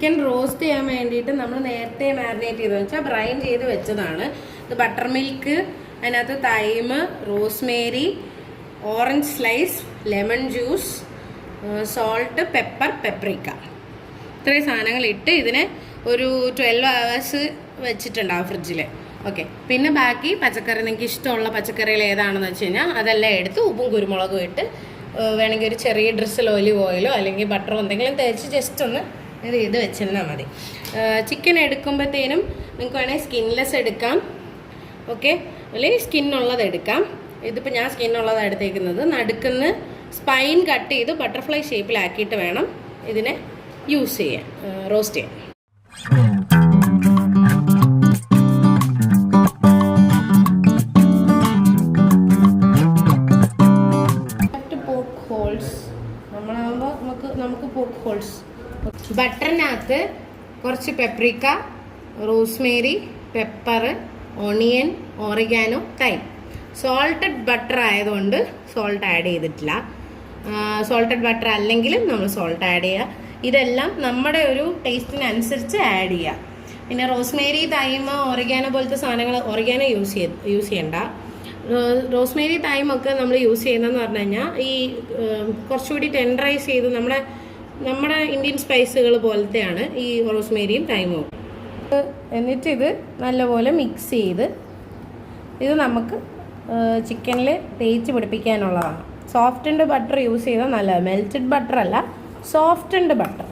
Chicken roast ചെയ്യാൻ വേണ്ടിയിട്ട് നമ്മൾ നേരത്തെ മാരിനേറ്റ് ചെയ്തതെന്ന് വെച്ചാൽ ബ്രൈൻ ചെയ്ത് വെച്ചതാണ്. ഇത് ബട്ടർ മിൽക്ക് അതിനകത്ത് thyme rosemary orange slice lemon juice salt pepper paprika. ഇത്രയും സാധനങ്ങൾ ഇട്ട് ഇതിനെ ഒരു ട്വൽവ് അവേഴ്സ് വെച്ചിട്ടുണ്ടാവും ഫ്രിഡ്ജിൽ ഓക്കെ പിന്നെ ബാക്കി പച്ചക്കറി നിങ്ങൾക്ക് ഇഷ്ടമുള്ള പച്ചക്കറികൾ ഏതാണെന്ന് വെച്ച് കഴിഞ്ഞാൽ അതെല്ലാം എടുത്ത് ഉപ്പും കുരുമുളകും ഇട്ട് വേണമെങ്കിൽ ഒരു ചെറിയ ഡ്രസ്സിൽ ഒലിവ് ഓയിലോ അല്ലെങ്കിൽ ബട്ടറോ എന്തെങ്കിലും തേച്ച് ജസ്റ്റ് ഒന്ന് ഇത് ചെയ്ത് വെച്ചിരുന്നാൽ മതി. ചിക്കൻ എടുക്കുമ്പോഴത്തേനും നിങ്ങൾക്ക് വേണമെങ്കിൽ സ്കിൻലെസ് എടുക്കാം. ഓക്കെ അല്ലെങ്കിൽ സ്കിന്നുള്ളത് എടുക്കാം. ഇതിപ്പോൾ ഞാൻ സ്കിന്നുള്ളതാണ് എടുത്തേക്കുന്നത് നടുക്കുന്ന് സ്പൈൻ കട്ട് ചെയ്ത് ബട്ടർഫ്ലൈ ഷേപ്പിലാക്കിയിട്ട് വേണം ഇതിനെ യൂസ് ചെയ്യാൻ. റോസ്റ്റ് ചെയ്യാൻ. ഹോൾസ് നമ്മളാകുമ്പോൾ നമുക്ക് നമുക്ക് പോക്ക് ഹോൾസ് ബട്ടറിനകത്ത് കുറച്ച് paprika rosemary pepper onion oregano thyme salted butter ആയതുകൊണ്ട് സോൾട്ട് ആഡ് ചെയ്തിട്ടില്ല. സോൾട്ടഡ് ബട്ടർ അല്ലെങ്കിലും നമ്മൾ സോൾട്ട് ആഡ് ചെയ്യുക ഇതെല്ലാം നമ്മുടെ ഒരു ടേസ്റ്റിനനുസരിച്ച് ആഡ് ചെയ്യുക പിന്നെ റോസ്മേരി തൈമ ഒറിഗാനോ പോലത്തെ സാധനങ്ങൾ ഒറിഗാനോ യൂസ് ചെയ്ത് യൂസ് ചെയ്യണ്ട. റോസ്മേരി തൈമൊക്കെ നമ്മൾ യൂസ് ചെയ്യുന്നതെന്ന് പറഞ്ഞു കഴിഞ്ഞാൽ ഈ കുറച്ചുകൂടി ടെൻഡറൈസ് ചെയ്ത് നമ്മുടെ നമ്മുടെ ഇന്ത്യൻ സ്പൈസുകൾ പോലത്തെയാണ് ഈ റോസ്മേരിയും തൈമും എന്നിട്ട് ഇത് നല്ലപോലെ മിക്സ് ചെയ്ത് ഇത് നമുക്ക് ചിക്കനിൽ തേച്ച് പിടിപ്പിക്കാനുള്ളതാണ്. സോഫ്റ്റൻഡ് ബട്ടർ യൂസ് ചെയ്താൽ നല്ലത്. മെൽറ്റഡ് ബട്ടർ അല്ല സോഫ്റ്റൻഡ് ബട്ടർ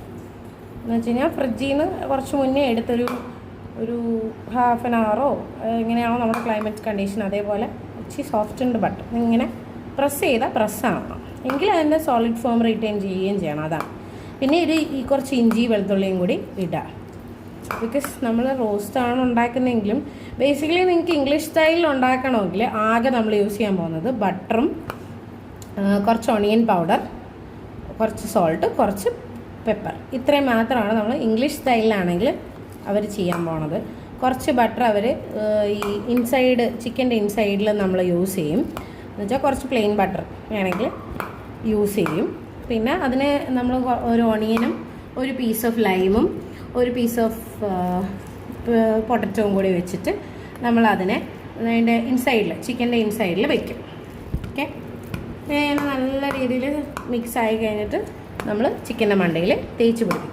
എന്ന് വെച്ച് കഴിഞ്ഞാൽ ഫ്രിഡ്ജിൽ നിന്ന് കുറച്ച് മുന്നേ എടുത്തൊരു ഒരു ഹാഫ് ആൻ അവറോ എങ്ങനെയാണോ നമ്മുടെ ക്ലൈമറ്റ് കണ്ടീഷൻ അതേപോലെ ഇച്ചിരി സോഫ്റ്റൻഡ് ബട്ടർ ഇങ്ങനെ പ്രസ് ചെയ്താൽ പ്രസ്സാവണം എങ്കിൽ അതിന്റെ സോളിഡ് ഫോം റിട്ടേൺ ചെയ്യുകയും ചെയ്യണം. അതാണ്. പിന്നെ ഇത് ഈ കുറച്ച് ഇഞ്ചി വെളുത്തുള്ളിയും കൂടി ഇടാം. ബിക്കോസ് നമ്മൾ റോസ്റ്റാണ് ഉണ്ടാക്കുന്നതെങ്കിലും ബേസിക്കലി നിങ്ങൾക്ക് ഇംഗ്ലീഷ് സ്റ്റൈലിൽ ഉണ്ടാക്കണമെങ്കിൽ ആകെ നമ്മൾ യൂസ് ചെയ്യാൻ പോകുന്നത് ബട്ടറും കുറച്ച് ഒണിയൻ പൗഡർ കുറച്ച് സോൾട്ട് കുറച്ച് പെപ്പർ ഇത്രയും മാത്രമാണ് നമ്മൾ ഇംഗ്ലീഷ് സ്റ്റൈലിലാണെങ്കിൽ അവർ ചെയ്യാൻ പോണത്. കുറച്ച് ബട്ടർ അവർ ഈ ഇൻസൈഡ് ചിക്കന്റെ ഇൻസൈഡിൽ നമ്മൾ യൂസ് ചെയ്യും. എന്നുവെച്ചാൽ കുറച്ച് പ്ലെയിൻ ബട്ടർ വേണമെങ്കിൽ യൂസ് ചെയ്യും. പിന്നെ അതിന് നമ്മൾ ഒരു ഓണിയനും ഒരു പീസ് ഓഫ് ലൈമും ഒരു പീസ് ഓഫ് പൊട്ടറ്റോവും കൂടി വെച്ചിട്ട് നമ്മൾ അതിനെ അതിന്റെ ഇൻസൈഡിൽ ചിക്കന്റെ ഇൻസൈഡിൽ വയ്ക്കും ഓക്കെ ഇങ്ങനെ നല്ല രീതിയിൽ മിക്സ് ആയി കഴിഞ്ഞിട്ട് നമ്മൾ ചിക്കന്റെ മണ്ടയിൽ തേച്ച് പിടിക്കും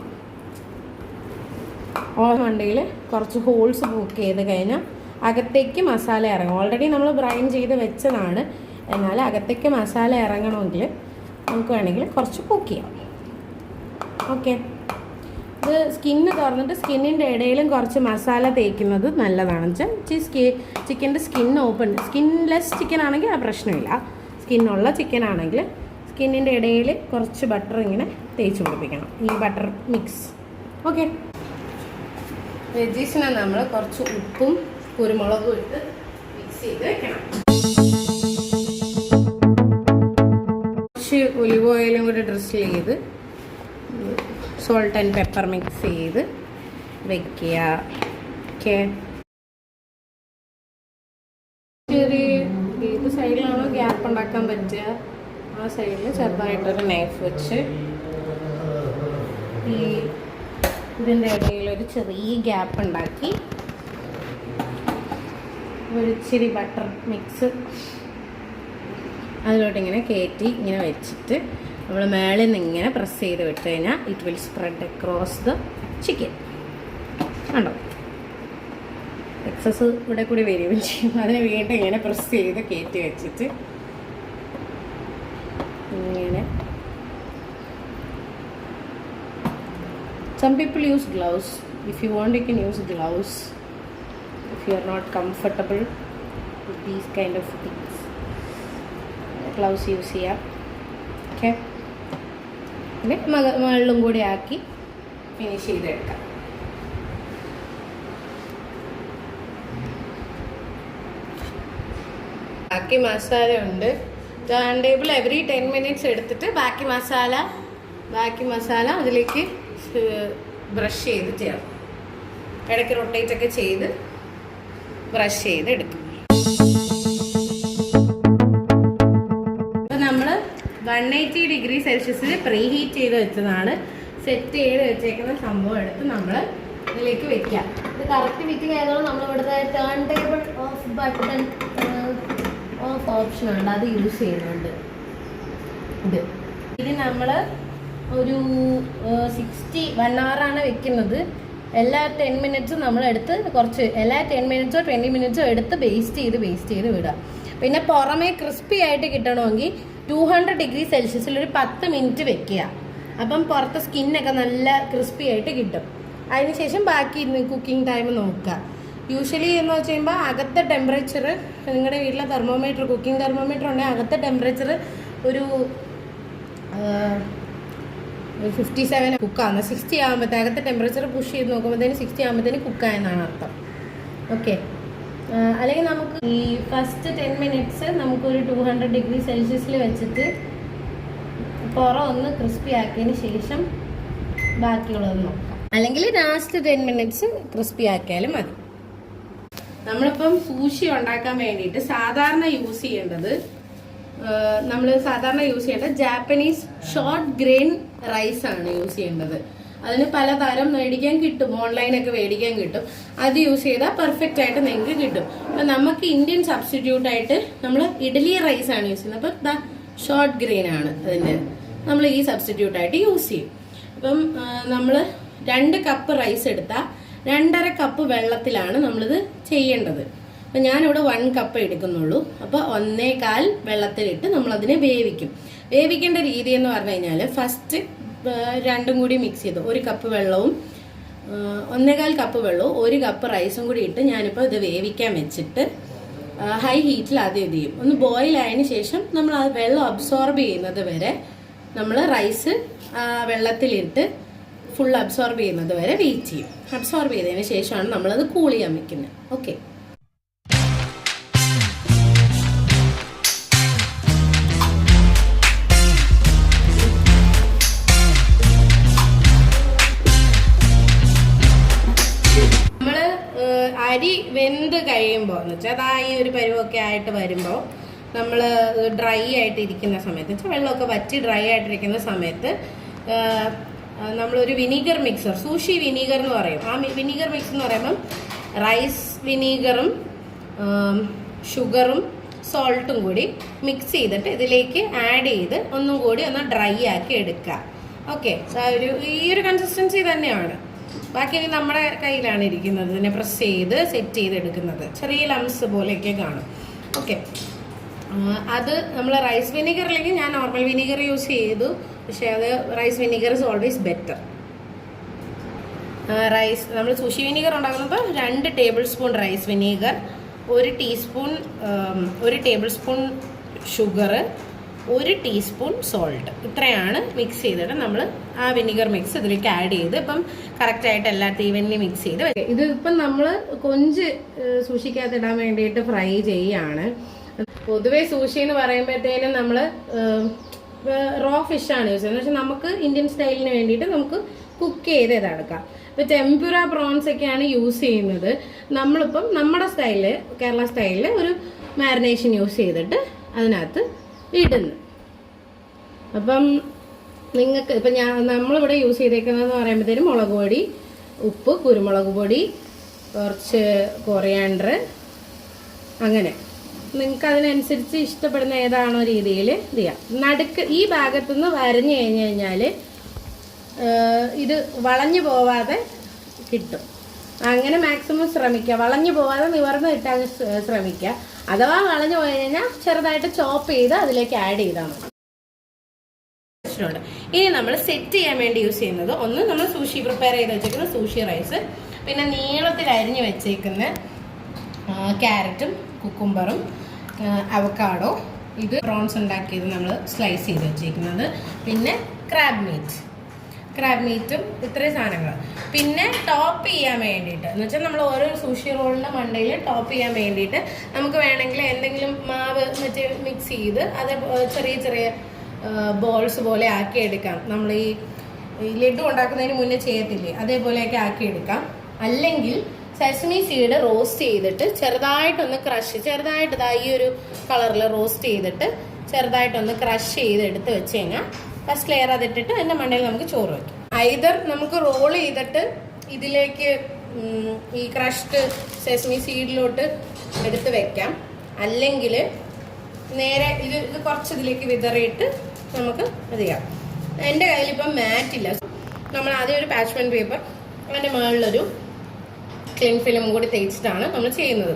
ഓ മണ്ടയിൽ കുറച്ച് ഹോൾസ് ബുക്ക് ചെയ്ത് കഴിഞ്ഞാൽ അകത്തേക്ക് മസാല ഇറങ്ങും. ഓൾറെഡി നമ്മൾ ബ്രൈൻ ചെയ്ത് വെച്ചതാണ്. എന്നാൽ അകത്തേക്ക് മസാല ഇറങ്ങണമെങ്കിൽ നമുക്ക് വേണമെങ്കിൽ കുറച്ച് കുക്ക് ചെയ്യാം. ഓക്കെ. ഇത് സ്കിന്ന് തുറന്നിട്ട് സ്കിന്നിന്റെ ഇടയിലും കുറച്ച് മസാല തേക്കുന്നത് നല്ലതാണ്. വെച്ചാൽ സ്കി ചിക്കന്റെ സ്കിൻ ഓപ്പൺ സ്കിൻലെസ് ചിക്കൻ ആണെങ്കിൽ ആ പ്രശ്നമില്ല. സ്കിന്നുള്ള ചിക്കൻ ആണെങ്കിൽ സ്കിന്നിന്റെ ഇടയിൽ കുറച്ച് ബട്ടർ ഇങ്ങനെ തേച്ച് പിടിപ്പിക്കണം. ഈ ബട്ടർ മിക്സ്. ഓക്കെ. വെജീസിനെ നമ്മൾ കുറച്ച് ഉപ്പും കുരുമുളകും ഇട്ട് മിക്സ് ചെയ്ത് വെക്കണം. ഒലിവ് ഓയിലും കൂടി ഡ്രസ്സിൽ ചെയ്ത് സോൾട്ട് ആൻഡ് പെപ്പർ മിക്സ് ചെയ്ത് വെക്കുക. ഓക്കെ ചെറിയ ഏത് സൈഡിലാണോ ഗ്യാപ്പ് ഉണ്ടാക്കാൻ പറ്റുക? ആ സൈഡിൽ ചെറുതായിട്ടൊരു നൈഫ് വെച്ച് ഈ ഇതിന്റെ ഇടയിലൊരു ചെറിയ ഗ്യാപ്പ് ഉണ്ടാക്കി. ഒരിച്ചിരി ബട്ടർ മിക്സ് അതിലോട്ട് ഇങ്ങനെ കയറ്റി ഇങ്ങനെ വെച്ചിട്ട് നമ്മൾ മേളിൽ നിന്ന് ഇങ്ങനെ പ്രസ് ചെയ്ത് വിട്ട് കഴിഞ്ഞാൽ it will spread across the chicken കണ്ടോ? എക്സസ് ഇവിടെ കൂടി വരികയും ചെയ്യും. അതിനെ വീണ്ടും ഇങ്ങനെ പ്രസ് ചെയ്ത് കയറ്റി വെച്ചിട്ട് ഇങ്ങനെ. Some people use gloves if you want you can use gloves. If you are not comfortable with these kind of things. Gloves യൂസ് ചെയ്യാം. ഓക്കെ. പിന്നെ മക മുകളിലും കൂടി ആക്കി ഫിനിഷ് ചെയ്തെടുക്കാം. ബാക്കി മസാല ഉണ്ട്. Turntable every ten minutes എടുത്തിട്ട് ബാക്കി മസാല ബാക്കി മസാല അതിലേക്ക് ബ്രഷ് ചെയ്ത് ചേർക്കും. ഇടയ്ക്ക് റൊട്ടേറ്റ് ഒക്കെ ചെയ്ത് ബ്രഷ് ചെയ്ത് എടുക്കും വൺ എയ്റ്റി ഡിഗ്രി സെൽഷ്യസിൽ പ്രീ ഹീറ്റ് ചെയ്ത് വെച്ചതാണ്. സെറ്റ് ചെയ്ത് വെച്ചേക്കുന്ന സംഭവം എടുത്ത് നമ്മൾ ഇതിലേക്ക് വെക്കാം ഇത് കറക്റ്റ് ഫിറ്റിംഗ് ആയതുകൊണ്ട് നമ്മൾ ഇവിടുത്തെ turntable off button off option ഉണ്ട് അത് യൂസ് ചെയ്യുന്നുണ്ട്. ഇത്. ഇത് നമ്മൾ ഒരു സിക്സ്റ്റി വൺ ആണ് വെക്കുന്നത്. എല്ലാ ടെൻ മിനിറ്റ്സും നമ്മൾ എടുത്ത് കുറച്ച് എല്ലാ ടെൻ മിനിറ്റ്സോ ട്വന്റി മിനിറ്റ്സോ എടുത്ത് ബേസ്റ്റ് ചെയ്ത് ബേസ്റ്റ് ചെയ്ത് വിടുക. പിന്നെ പുറമേ ക്രിസ്പി ആയിട്ട് കിട്ടണമെങ്കിൽ ടു ഹൺഡ്രഡ് ഡിഗ്രി സെൽഷ്യസിൽ ഒരു പത്ത് മിനിറ്റ് വെക്കുക. അപ്പം പുറത്തെ സ്കിന്നൊക്കെ നല്ല ക്രിസ്പി ആയിട്ട് കിട്ടും. അതിനുശേഷം ബാക്കി കുക്കിംഗ് ടൈം നോക്കുക. യൂഷ്വലി എന്ന് വെച്ച് കഴിയുമ്പോൾ അകത്തെ ടെമ്പറേച്ചർ നിങ്ങളുടെ വീട്ടിലെ തെർമോമീറ്റർ കുക്കിംഗ് തെർമോമീറ്റർ ഉണ്ടെങ്കിൽ അകത്തെ ടെമ്പറേച്ചർ ഒരു ഫിഫ്റ്റി സെവൻ കുക്കാണ് സിക്സ്റ്റി ആകുമ്പോഴത്തേക്കത്തെ ടെമ്പറേച്ചർ പുഷ് ചെയ്ത് നോക്കുമ്പോഴത്തേന് സിക്സ്റ്റി ആകുമ്പോഴത്തേന് കുക്കായെന്നാണ് അർത്ഥം. ഓക്കെ അല്ലെങ്കിൽ നമുക്ക് ഈ ഫസ്റ്റ് ടെൻ മിനിറ്റ്സ് നമുക്കൊരു ടു ഹൺഡ്രഡ് ഡിഗ്രി സെൽഷ്യസിൽ വെച്ചിട്ട് പുറം ഒന്ന് ക്രിസ്പി ആക്കിയതിന് ശേഷം ബാക്കിയുള്ളത് നോക്കാം. അല്ലെങ്കിൽ ലാസ്റ്റ് ടെൻ മിനിറ്റ്സ് ക്രിസ്പി ആക്കിയാലും മതി. നമ്മളിപ്പം സൂഷി ഉണ്ടാക്കാൻ വേണ്ടിയിട്ട് സാധാരണ യൂസ് ചെയ്യേണ്ടത് നമ്മൾ സാധാരണ യൂസ് ചെയ്യേണ്ടത് ജാപ്പനീസ് ഷോർട്ട് ഗ്രെയിൻ റൈസ് ആണ് യൂസ് ചെയ്യേണ്ടത്. അതിന് പലതരം മേടിക്കാൻ കിട്ടും. ഓൺലൈനൊക്കെ മേടിക്കാൻ കിട്ടും. അത് യൂസ് ചെയ്താൽ പെർഫെക്റ്റ് ആയിട്ട് നിങ്ങൾക്ക് കിട്ടും. അപ്പം നമുക്ക് ഇന്ത്യൻ സബ്സ്റ്റിറ്റ്യൂട്ട് ആയിട്ട് നമ്മൾ ഇഡലി റൈസ് ആണ് യൂസ് ചെയ്യുന്നത്. അപ്പം ദാ ഷോർട്ട് ഗ്രെയിൻ ആണ് അതിന്റെ നമ്മൾ ഈ സബ്സ്റ്റിറ്റ്യൂട്ട് ആയിട്ട് യൂസ് ചെയ്യും. അപ്പം നമ്മൾ രണ്ട് കപ്പ് റൈസ് എടുത്താൽ രണ്ടര കപ്പ് വെള്ളത്തിലാണ് നമ്മളിത് ചെയ്യേണ്ടത്. അപ്പം ഞാനിവിടെ വൺ കപ്പ് എടുക്കുന്നുള്ളൂ. അപ്പോൾ ഒന്നേകാൽ വെള്ളത്തിലിട്ട് നമ്മളതിനെ വേവിക്കും. വേവിക്കേണ്ട രീതി എന്ന് പറഞ്ഞു കഴിഞ്ഞാൽ ഫസ്റ്റ് രണ്ടും കൂടി മിക്സ് ചെയ്തു. ഒരു കപ്പ് വെള്ളവും ഒന്നേകാൽ കപ്പ് വെള്ളവും ഒരു കപ്പ് റൈസും കൂടി ഇട്ട് ഞാനിപ്പോൾ ഇത് വേവിക്കാൻ വെച്ചിട്ട് ഹൈ ഹീറ്റിൽ ആദ്യം ഇത് ചെയ്യും. ഒന്ന് ബോയിൽ ആയതിനു ശേഷം നമ്മൾ ആ വെള്ളം അബ്സോർബ് ചെയ്യുന്നത് വരെ നമ്മൾ റൈസ് വെള്ളത്തിലിട്ട് ഫുൾ അബ്സോർബ് ചെയ്യുന്നത് വരെ വെയിറ്റ് ചെയ്യും. അബ്സോർബ് ചെയ്തതിന് ശേഷമാണ് നമ്മളത് കൂൾ ചെയ്യാൻ വെക്കുന്നത്. ഓക്കെ അരി വെന്ത് കഴിയുമ്പോൾ എന്ന് വെച്ചാൽ അതാ ഈ ഒരു പരുവൊക്കെ ആയിട്ട് വരുമ്പോൾ നമ്മൾ ഡ്രൈ ആയിട്ട് ഇരിക്കുന്ന സമയത്ത് വെച്ചാൽ വെള്ളമൊക്കെ വറ്റി ഡ്രൈ ആയിട്ടിരിക്കുന്ന സമയത്ത് നമ്മളൊരു വിനീഗർ മിക്സർ സൂഷി വിനീഗർ എന്ന് പറയും. ആ വിനീഗർ മിക്സ് എന്ന് പറയുമ്പം റൈസ് വിനീഗറും ഷുഗറും സോൾട്ടും കൂടി മിക്സ് ചെയ്തിട്ട് ഇതിലേക്ക് ആഡ് ചെയ്ത് ഒന്നും കൂടി ഒന്ന് ഡ്രൈ ആക്കി എടുക്കുക. ഓക്കെ. ഒരു ഈ ഒരു കൺസിസ്റ്റൻസി തന്നെയാണ്. ബാക്കി ഇനി നമ്മുടെ കയ്യിലാണ് ഇരിക്കുന്നത്. ഇതിനെ പ്രസ് ചെയ്ത് സെറ്റ് ചെയ്ത് എടുക്കുന്നത് ചെറിയ ലംസ് പോലെയൊക്കെ കാണും. ഓക്കെ അത് നമ്മൾ റൈസ് വിനീഗർ അല്ലെങ്കിൽ ഞാൻ നോർമൽ വിനീഗർ യൂസ് ചെയ്തു. പക്ഷേ അത് rice vinegar is always better rice നമ്മൾ സുഷി വിനീഗർ ഉണ്ടാക്കുന്നത് രണ്ട് ടേബിൾ സ്പൂൺ റൈസ് വിനീഗർ ഒരു ടീസ്പൂൺ ഒരു ടേബിൾ സ്പൂൺ ഷുഗർ ഒരു ടീസ്പൂൺ സോൾട്ട് ഇത്രയാണ് മിക്സ് ചെയ്തിട്ട് നമ്മൾ ആ വിനിഗർ മിക്സ് ഇതിലേക്ക് ആഡ് ചെയ്ത് ഇപ്പം കറക്റ്റായിട്ട് എല്ലാത്തും ഈവൻലി മിക്സ് ചെയ്ത് ഇത് ഇപ്പം നമ്മൾ കൊഞ്ച് സൂക്ഷിക്കാതെ ഇടാൻ വേണ്ടിയിട്ട് ഫ്രൈ ചെയ്യാണ്. പൊതുവെ സൂഷി എന്ന് പറയുമ്പോഴത്തേനും നമ്മൾ റോ ഫിഷ് ആണ് യൂസ് ചെയ്യുന്നത്. പക്ഷെ നമുക്ക് ഇന്ത്യൻ സ്റ്റൈലിന് വേണ്ടിയിട്ട് നമുക്ക് കുക്ക് ചെയ്ത് ഇതെടുക്കാം. ഇപ്പം ടെമ്പുര പ്രോൺസ് ഒക്കെയാണ് യൂസ് ചെയ്യുന്നത്. നമ്മളിപ്പം നമ്മുടെ സ്റ്റൈലിൽ കേരള സ്റ്റൈലിൽ ഒരു മാരിനേഷൻ യൂസ് ചെയ്തിട്ട് അതിനകത്ത് ഇടുന്നു. അപ്പം നിങ്ങൾക്ക് ഇപ്പം ഞാൻ നമ്മളിവിടെ യൂസ് ചെയ്തേക്കുന്നതെന്ന് പറയുമ്പോഴത്തേനും മുളക് പൊടി ഉപ്പ് കുരുമുളക് പൊടി കുറച്ച് കൊറിയാണ്ടർ അങ്ങനെ. നിങ്ങൾക്ക് അതിനനുസരിച്ച് ഇഷ്ടപ്പെടുന്ന ഏതാണോ രീതിയിൽ ഇത് ചെയ്യാം. നടുക്ക് ഈ ഭാഗത്തുനിന്ന് വരഞ്ഞു കഴിഞ്ഞ് കഴിഞ്ഞാൽ ഇത് വളഞ്ഞു പോവാതെ കിട്ടും. അങ്ങനെ മാക്സിമം ശ്രമിക്കുക. വളഞ്ഞു പോവാതെ നിവർന്ന് കിട്ടാൻ ശ്രമിക്കുക. അഥവാ കളഞ്ഞു പോയി കഴിഞ്ഞാൽ ചെറുതായിട്ട് ചോപ്പ് ചെയ്ത് അതിലേക്ക് ആഡ് ചെയ്താൽ മതി. ഇനി നമ്മൾ സെറ്റ് ചെയ്യാൻ വേണ്ടി യൂസ് ചെയ്യുന്നത് ഒന്ന് നമ്മൾ സൂഷി പ്രിപ്പയർ ചെയ്ത് വെച്ചേക്കുന്ന സൂഷി റൈസ് പിന്നെ നീളത്തിൽ അരിഞ്ഞു വെച്ചേക്കുന്ന ക്യാരറ്റും കുക്കുംബറും അവക്കാഡോ ഇത് പ്രോൺസ് ഉണ്ടാക്കിയത് നമ്മൾ സ്ലൈസ് ചെയ്ത് വെച്ചേക്കുന്നത്. പിന്നെ ക്രാബ് മീറ്റ് ക്രാബ് മീറ്റും ഇത്രയും സാധനങ്ങൾ പിന്നെ ടോപ്പ് ചെയ്യാൻ വേണ്ടിയിട്ട് എന്ന് വെച്ചാൽ നമ്മൾ ഓരോ സൂഷി റോളിന്റെ മണ്ടയിൽ ടോപ്പ് ചെയ്യാൻ വേണ്ടിയിട്ട് നമുക്ക് വേണമെങ്കിൽ എന്തെങ്കിലും മാവ് മറ്റേ മിക്സ് ചെയ്ത് അത് ചെറിയ ചെറിയ ബോൾസ് പോലെ ആക്കി എടുക്കാം നമ്മൾ ഈ ലഡു ഉണ്ടാക്കുന്നതിന് മുന്നേ ചെയ്യത്തില്ലേ? അതേപോലെയൊക്കെ ആക്കി എടുക്കാം അല്ലെങ്കിൽ സെസമി സീഡ് റോസ്റ്റ് ചെയ്തിട്ട് ചെറുതായിട്ടൊന്ന് ക്രഷ് ചെറുതായിട്ട് ഈ ഒരു കളറിൽ റോസ്റ്റ് ചെയ്തിട്ട് ചെറുതായിട്ടൊന്ന് ക്രഷ് ചെയ്ത് എടുത്ത് വെച്ച് കഴിഞ്ഞാൽ ഫസ്റ്റ് ലെയർ അതിട്ടിട്ട് അതിന്റെ മണ്ടയിൽ നമുക്ക് ചോറ് വയ്ക്കും ഐതർ നമുക്ക് റോൾ ചെയ്തിട്ട് ഇതിലേക്ക് ഈ ക്രഷ്ഡ് സെസ്മി സീഡിലോട്ട് എടുത്ത് വെക്കാം. അല്ലെങ്കിൽ നേരെ ഇത് ഇത് കുറച്ച് ഇതിലേക്ക് വിതറിയിട്ട് നമുക്ക് ഇത് ചെയ്യാം. എന്റെ കയ്യിൽ ഇപ്പം മാറ്റില്ല നമ്മൾ ആദ്യം ഒരു പാച്ച്മെന്റ് പേപ്പർ അതിന്റെ മുകളിലൊരു ക്ലീൻ ഫിലിം കൂടി തേച്ചിട്ടാണ് നമ്മൾ ചെയ്യുന്നത്.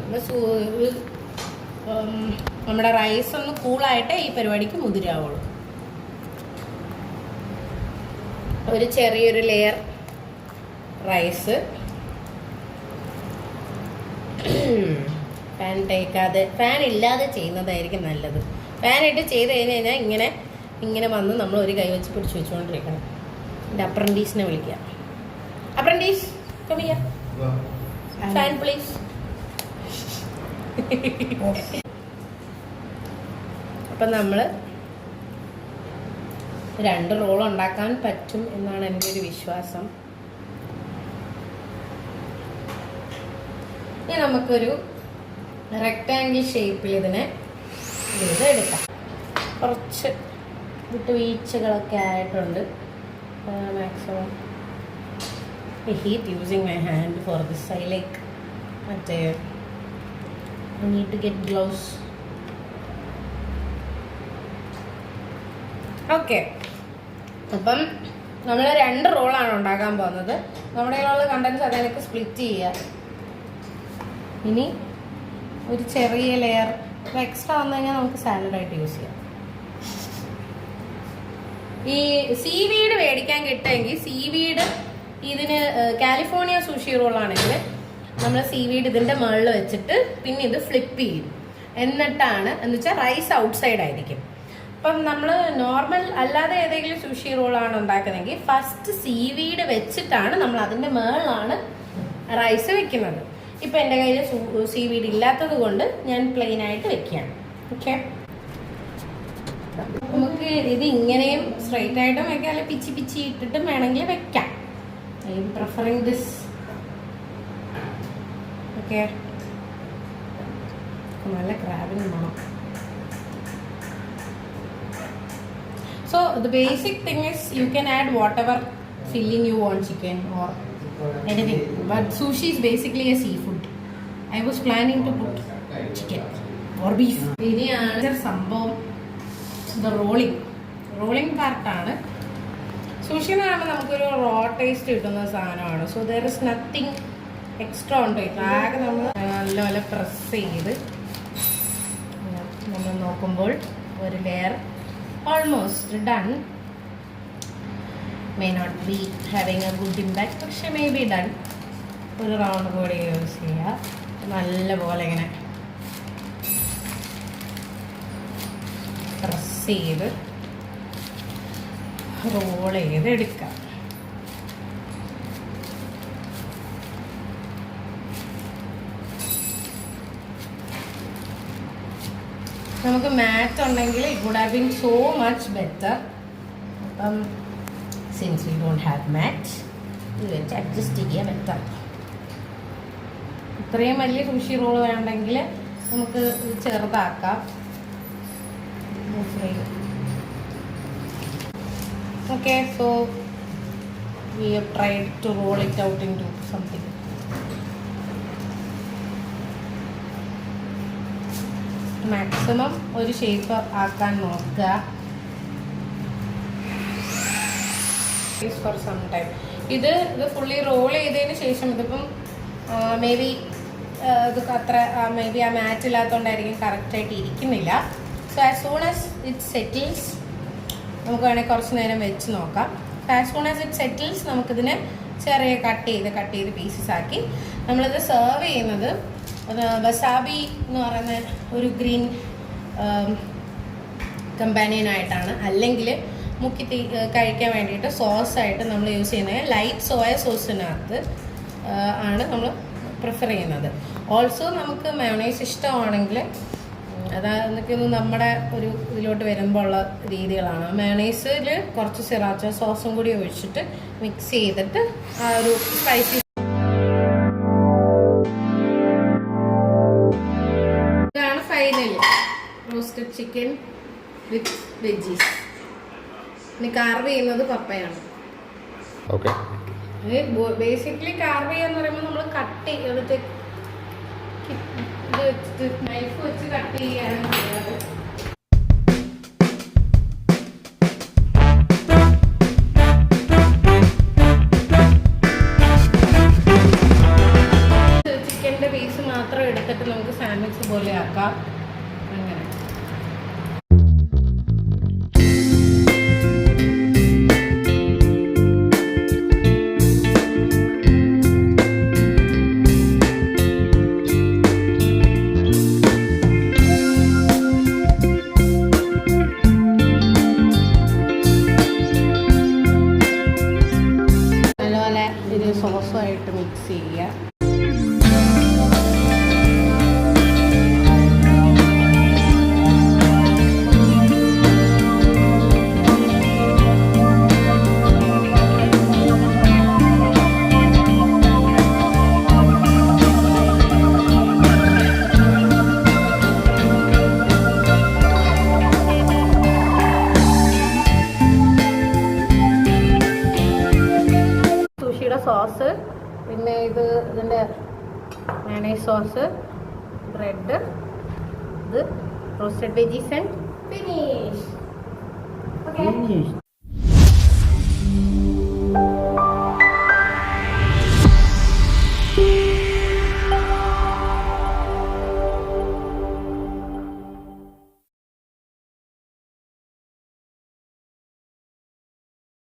നമ്മുടെ റൈസ് ഒന്ന് കൂളായിട്ടേ ഈ പരിപാടിക്ക് മുതിരാവുള്ളൂ. ഒരു ചെറിയൊരു ലെയർ റൈസ് ഫാൻ തേക്കാതെ ഫാൻ ഇല്ലാതെ ചെയ്യുന്നതായിരിക്കും നല്ലത്. ഫാൻ ഇട്ട് ചെയ്ത് കഴിഞ്ഞ് കഴിഞ്ഞാൽ ഇങ്ങനെ ഇങ്ങനെ വന്ന് നമ്മൾ ഒരു കൈ വെച്ച് പിടിച്ച് വെച്ചുകൊണ്ടിരിക്കണം എന്റെ അപ്രന്റീസിനെ വിളിക്കുക അപ്രന്റീസ് കമിയ ഫാൻ പ്ലീസ് അപ്പം നമ്മൾ രണ്ട് റോൾ ഉണ്ടാക്കാൻ പറ്റും എന്നാണ് എന്റെ ഒരു വിശ്വാസം. ഇനി നമുക്കൊരു റെക്റ്റാങ്കിൾ ഷേപ്പിൽ ഇതിനെ ഇത് എടുക്കാം. കുറച്ച് വിട്ട് വീഴ്ചകളൊക്കെ ആയിട്ടുണ്ട്. Maximum heat using my hand for this I like മറ്റേ need to get gloves okay. അപ്പം നമ്മൾ രണ്ട് റോളാണ് ഉണ്ടാക്കാൻ പോകുന്നത്. നമ്മുടെ കയ്യിലുള്ള കണ്ടൻസ് അതിനൊക്കെ സ്പ്ലിറ്റ് ചെയ്യുക ഇനി ഒരു ചെറിയ ലെയർ എക്സ്ട്രാ വന്നു കഴിഞ്ഞാൽ നമുക്ക് സാലഡായിട്ട് യൂസ് ചെയ്യാം. ഈ സീ വീഡ് മേടിക്കാൻ കിട്ടുമെങ്കിൽ സീ വീഡ് ഇതിന് കാലിഫോർണിയ സുഷി റോളാണെങ്കിൽ നമ്മൾ സീ വീഡ് ഇതിന്റെ മുകളിൽ വെച്ചിട്ട് പിന്നെ ഇത് ഫ്ലിപ്പ് ചെയ്യും. എന്നിട്ടാണ് എന്ന് വെച്ചാൽ റൈസ് ഔട്ട്സൈഡ് ആയിരിക്കും. അപ്പം നമ്മൾ നോർമൽ അല്ലാതെ ഏതെങ്കിലും സുഷി റോളാണ് ഉണ്ടാക്കുന്നതെങ്കിൽ ഫസ്റ്റ് സീവീഡ് വെച്ചിട്ടാണ് നമ്മൾ അതിന്റെ മേളിലാണ് റൈസ് വെക്കുന്നത്. ഇപ്പം എന്റെ കയ്യിൽ സീവീഡ് ഇല്ലാത്തത് കൊണ്ട് ഞാൻ പ്ലെയിൻ ആയിട്ട് വെക്കുകയാണ്. ഓക്കെ നമുക്ക് ഇത് ഇങ്ങനെയും സ്ട്രൈറ്റ് ആയിട്ടും വെക്കാം. അല്ലെങ്കിൽ പിച്ചി പിച്ചി ഇട്ടിട്ടും വേണമെങ്കിൽ വെക്കാം. I am preferring this okay നല്ല ക്രാബിന് വേണം the basic thing is you can add whatever filling you want chicken or anything. But sushi is basically a seafood. I was planning to put chicken or beef. ഇനിയാണ് സംഭവം the rolling rolling പാർട്ടാണ് sushi എന്ന് പറയുമ്പോൾ നമുക്കൊരു raw taste കിട്ടുന്ന സാധനമാണ്. So there is nothing extra ഉണ്ട്? ആകെ നമ്മൾ നല്ലപോലെ പ്രസ് ചെയ്ത് നമ്മൾ നോക്കുമ്പോൾ ഒരു layer almost done may not be having a good impact പക്ഷെ മേ ബി ഡൺ ഒരു റൗണ്ട് കൂടി യൂസ് ചെയ്യുക നല്ല പോലെ ഇങ്ങനെ പ്രസ് ചെയ്ത് റോൾ ചെയ്ത് എടുക്കാം നമുക്ക് മാറ്റ് ഉണ്ടെങ്കിൽ it would have been so much better അപ്പം since we don't have mat ഇത് വെച്ച് അഡ്ജസ്റ്റ് ചെയ്യാൻ ബെറ്റർ ഇത്രയും വലിയ സുഷി റോൾ വേണ്ടെങ്കിൽ നമുക്ക് ചെറുതാക്കാം. Okay so we have tried to roll it out into something maximum ഒരു ഷേപ്പ് ആക്കാൻ നോക്കുക. ഫോർ സം ടൈം ഇത് ഇത് ഫുള്ളി റോൾ ചെയ്തതിന് ശേഷം ഇതിപ്പം മേ ബി ഇത് അത്ര മേ ബി ആ മാറ്റ് ഇല്ലാത്തതുകൊണ്ടായിരിക്കും കറക്റ്റായിട്ട് ഇരിക്കുന്നില്ല. So as soon as it settles നമുക്ക് വേണമെങ്കിൽ കുറച്ച് നേരം വെച്ച് നോക്കാം. So as soon as it settles നമുക്കിതിനെ ചെറിയ കട്ട് ചെയ്ത് കട്ട് ചെയ്ത് പീസസ് ആക്കി. നമ്മളിത് സെർവ് ചെയ്യുന്നത് വസാബി എന്ന് പറയുന്ന ഒരു ഗ്രീൻ കമ്പാനിയനായിട്ടാണ് അല്ലെങ്കിൽ മുക്കി തീ കഴിക്കാൻ വേണ്ടിയിട്ട് സോസ് ആയിട്ട് നമ്മൾ യൂസ് ചെയ്യുന്നത് ലൈറ്റ് സോയ സോസിനകത്ത് ആണ് നമ്മൾ പ്രിഫർ ചെയ്യുന്നത്. ഓൾസോ നമുക്ക് മയോണൈസ് ഇഷ്ടമാണെങ്കിൽ അതൊക്കെ നമ്മുടെ ഒരു ഇതിലോട്ട് വരുമ്പോൾ ഉള്ള രീതികളാണ്. മയോണൈസിൽ കുറച്ച് സിറാച്ച സോസും കൂടി ഒഴിച്ചിട്ട് മിക്സ് ചെയ്തിട്ട് ആ ഒരു സ്പൈസി ചിക്കൻ വിത്ത് വെജീസ് ഇനി കാർവ് ചെയ്യുന്നത് പപ്പയാണ്. ഓക്കെ ബേസിക്കലി കാർവ് ചെയ്യാന്ന് പറയുമ്പോൾ നമ്മൾ കട്ട് എടുത്ത് നൈഫ് വെച്ച് കട്ട് ചെയ്യാണ് സോസ് പിന്നെ ഇത് ഇതിന്റെ മയണൈസ് സോസ് ബ്രെഡ് ഇത് roasted veggies and finish okay